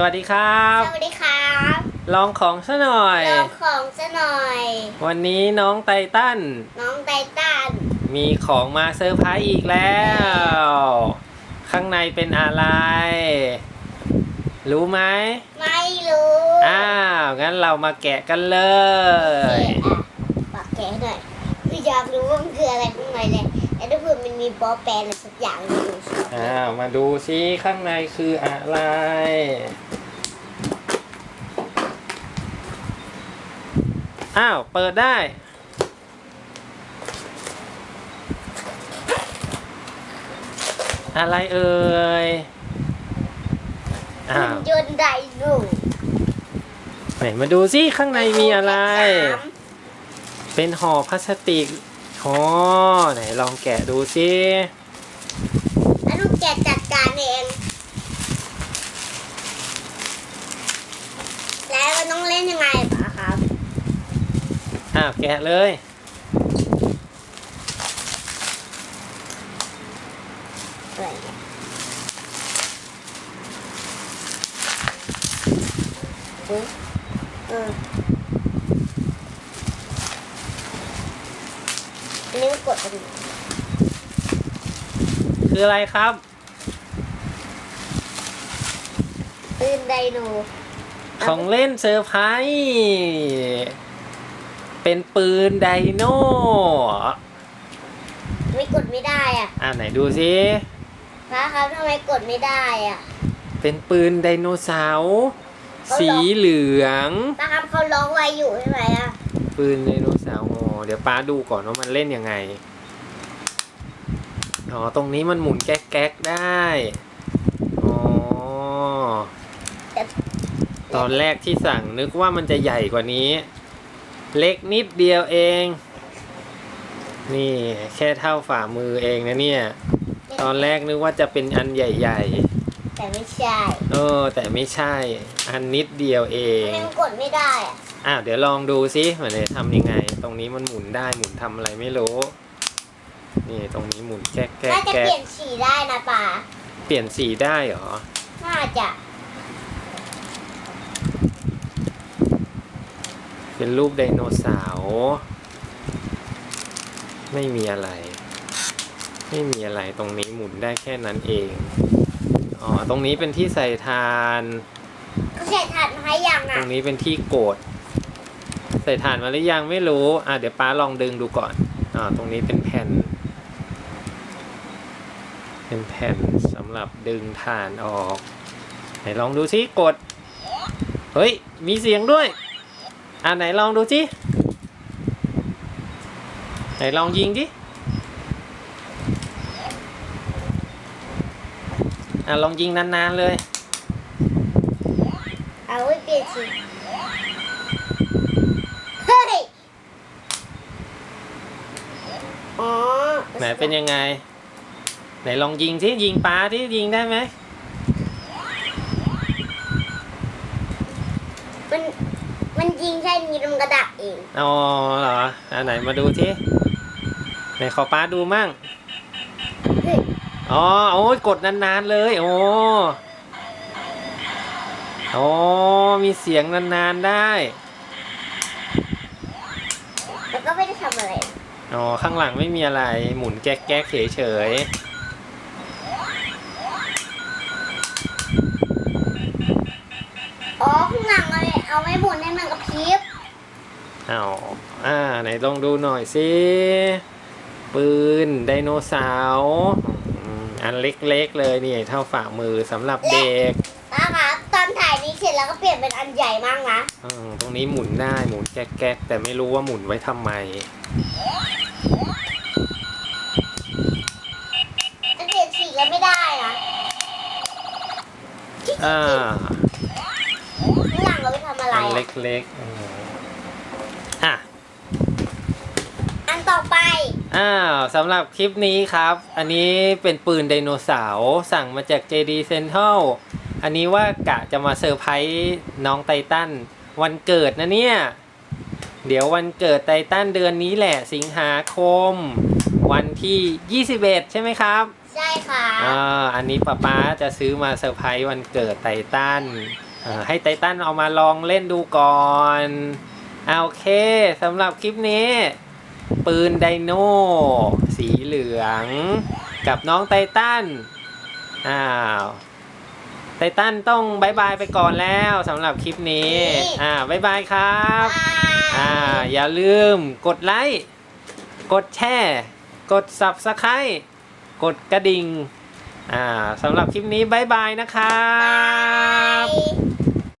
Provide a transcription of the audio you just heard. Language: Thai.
สวัสดีครับ สวัสดีครับลองของซะหน่อย ลองของซะหน่อย วันนี้น้องไตตัน น้องไตตัน มีของมาเซอร์ไพรส์อีกแล้ว ข้างในเป็นอะไร รู้ไหม ไม่รู้ อ้าว งั้นเรามาแกะกันเลแกะยอะปากแกะหน่อย ไม่อยากรู้ว่ามันคืออะไรข้างในเลยแต่ ถ้าเผื่อมันมีบอลแปนอะไรสักอย่างในดูสิอ้าวมาดูซิข้างในคืออะไร อ้าว เปิดได้ อะไรเอ่ย อ้าวยนต์ไดโนไหนมาดูซิข้างในมีอะไรสามเป็นห่อพลาสติก อ๋อไหนลองแกะดูซิแล้วลูกแกะจัดการเอง แล้วมันต้องเล่นยังไงปะครับ อ้าวแกะเลยอะไรเนี่ยเอ๊ะเอ ออันนี้ก็กดอันนี้คืออะไรครับปืนไดโนของเล่นเซอร์ไพรส์เป็นปืนไดโน่ไม่กดไม่ได้อะอ่าไหนดูซิพระครับทำไมกดไม่ได้อะ เป็นปืนไดโนเสาร์เขาหรอสีเหลืองพระครับเขาร้องไว้อยู่ใช่ไหมอะ ปืนไดโน เสาร์อ๋อเดี๋ยวป้าดูก่อนว่ามันเล่นยังไง อ๋อ ตรงนี้มันหมุนแก๊กๆได้ อ๋อแต่ตอนแรกที่สั่งนึกว่ามันจะใหญ่กว่านี้ เล็กนิดเดียวเอง นี่แค่เท่าฝ่ามือเองนะเนี่ย ตอนแรกนึกว่าจะเป็นอันใหญ่แต่ไม่ใช่ๆเออ แต่ไม่ใช่ อันนิดเดียวเอทำงไมมันกดไม่ได้อะ อ้าวเดี๋ยวลองดูซิมันจะทำยังไง ตรงนี้มันหมุนได้หมุนทำอะไรไม่รู้ นี่ตรงนี้หมุนแก๊กแก๊กน่าจะแก๊เปลี่กยนสีได้นะป่าเปลี่ยนสีได้เหรอ น่าจะเป็นรูปไดโนเสาร์ไม่มีอะไร ไม่มีอะไรตรงนี้หมุนได้แค่นั้นเองอ๋อตรงนี้เป็นที่ใส่ทานเขาใส่ถ่านมาให้ยังตรอะงนี้เป็นที่โกดใส่ฐานมาหรือยังไม่รู้ อะเดี๋ยวป้าลองดึงดูก่อนอ่าตรงนี้เป็นแผ่น เป็นแผ่นสำหรับดึงฐานออกไหนลองดูซิกด เฮ้ย มีเสียงด้วย อ่าไหนลองดูซิไหนลองยิงดิอะลองยิงนานๆเลย เอาไว้เปลี่ยนสีเฮ้ยอ๋อ ไหนเป็นยังไง ไหนลองยิงที่ยิงปลาที่ยิงได้ไหมมันมันยิงแค่นี้แล้วมันกระดักเองอ๋อเหรออ่าไหนมาดูที่ไหนขอปลาดูมั่งเฮ้ยอ๋อโอ้ยกดนานๆเลยโอ้โอ้มีเสียงนานๆได้ แล้วก็ไม่ได้ทำอะไร อ๋อ ข้างหลังไม่มีอะไรหมุนแก๊กแก๊กเฉยเฉยอ๋อข้างหลังเลยเอาไว้หมุนให้มันกระพริบๆอ้าวอ่าไหนลองดูหน่อยสิปืนไดโนเสาร์อืมอันเล็กๆเลยนี่เท่าฝ่ามือสำหรับเด็กนะคะตอนถ่ายนี้เสร็จแล้วก็เปลี่ยนเป็นอันใหญ่มากนะ อืมตรงนี้หมุนได้หมุนแก๊กๆแต่ไม่รู้ว่าหมุนไว้ทำไม จะเปลี่ยนสีก็ไม่ได้นะ อ่าข้างหลังเราไปทำอะไรอันอะเล็กๆอืมอะ อันต่อไป อ้าวสำหรับคลิปนี้ครับ อันนี้เป็นปืนไดโนเสาร์สั่งมาจาก JD Central อันนี้ว่ากะจะมาเซอร์ไพรส์น้องไททันวันเกิดนะเนี่ย เดี๋ยววันเกิดไททันเดือนนี้แหละสิงหาคม วันที่ 21 ใช่ไหมครับ ใช่ค่ะอ่าอันนี้ป๊าป๊าจะซื้อมาเซอร์ไพรส์วันเกิดไททันอ่าให้ไททันเอามาลองเล่นดูก่อนอ่าโอเคสำหรับคลิปนี้ ปืนไดโนสีเหลือง กับน้องไททันอ้าวไททันต้องบายบายไปก่อนแล้วสำหรับคลิปนี้ อ่าบายบายครับอ่าอย่าลืมกดไลค์ กดแชร์ กด Subscribe กดกระดิ่งอ่าสำหรับคลิปนี้บายบายนะครับ